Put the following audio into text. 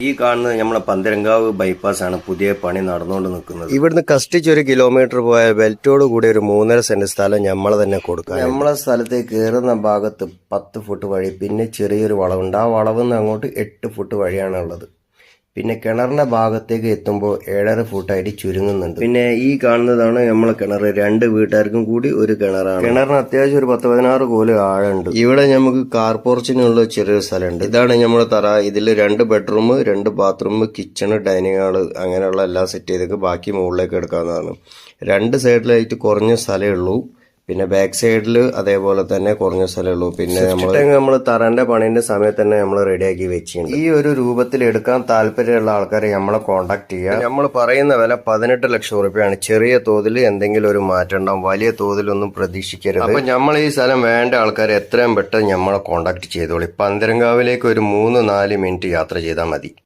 ഈ കാണുന്നത് നമ്മളെ പന്തരങ്കാവ് ബൈപ്പാസ് ആണ്. പുതിയ പണി നടന്നുകൊണ്ട് നിൽക്കുന്നത്. ഇവിടുന്ന് കഷ്ടിച്ച് ഒരു കിലോമീറ്റർ പോയ ബെൽറ്റോട് കൂടി ഒരു മൂന്നര സെന്റ് സ്ഥലം നമ്മളെ തന്നെ കൊടുക്കാം നമ്മളെ സ്ഥലത്ത് കയറുന്ന ഭാഗത്ത് പത്ത് ഫുട്ട് വഴി പിന്നെ ചെറിയൊരു വളവുണ്ട്. ആ വളവിൽ നിന്ന് അങ്ങോട്ട് എട്ട് ഫുട്ട് വഴിയാണ് ഉള്ളത്. പിന്നെ കിണറിന്റെ ഭാഗത്തേക്ക് എത്തുമ്പോൾ ഏഴര ഫുട്ടായിട്ട് ചുരുങ്ങുന്നുണ്ട്. പിന്നെ ഈ കാണുന്നതാണ് നമ്മളെ കിണർ. രണ്ട് വീട്ടുകാർക്കും കൂടി ഒരു കിണറാണ്. കിണറിന് അത്യാവശ്യം ഒരു പത്ത് പതിനാറ് കോൽ ആഴമുണ്ട്. ഇവിടെ നമുക്ക് കാർ പോർച്ചിനുള്ള ചെറിയൊരു സ്ഥലമുണ്ട്. ഇതാണ് നമ്മുടെ തറ. ഇതിൽ രണ്ട് ബെഡ്റൂം രണ്ട് ബാത്റൂം കിച്ചണ് ഡൈനിങ് ഹാൾ അങ്ങനെയുള്ള എല്ലാം സെറ്റ് ചെയ്തൊക്കെ ബാക്കി മുകളിലേക്ക് എടുക്കാവുന്നതാണ്. രണ്ട് സൈഡിലായിട്ട് കുറഞ്ഞ സ്ഥലമേ ഉള്ളൂ. പിന്നെ ബാക്ക് സൈഡിൽ അതേപോലെ തന്നെ കുറഞ്ഞ സ്ഥലമുള്ളൂ. പിന്നെ നമ്മൾ നമ്മൾ തറന്റെ പണിന്റെ സമയത്ത് തന്നെ നമ്മൾ റെഡിയാക്കി വെച്ചിട്ടുണ്ട്. ഈ ഒരു രൂപത്തിൽ എടുക്കാൻ താല്പര്യമുള്ള ആൾക്കാരെ നമ്മളെ കോൺടാക്ട് ചെയ്യുക. നമ്മൾ പറയുന്ന വില പതിനെട്ട് ലക്ഷം റുപ്യാണ് ചെറിയ തോതിൽ എന്തെങ്കിലും ഒരു മാറ്റം ഉണ്ടാവും. വലിയ തോതിലൊന്നും പ്രതീക്ഷിക്കരുത്. അപ്പൊ നമ്മൾ ഈ സ്ഥലം വേണ്ട ആൾക്കാരെ എത്രയും പെട്ടെന്ന് നമ്മളെ കോൺടാക്ട് ചെയ്തോളൂ. പന്തരങ്കാവിലേക്ക് ഒരു മൂന്ന് നാല് മിനിറ്റ് യാത്ര ചെയ്താൽ മതി.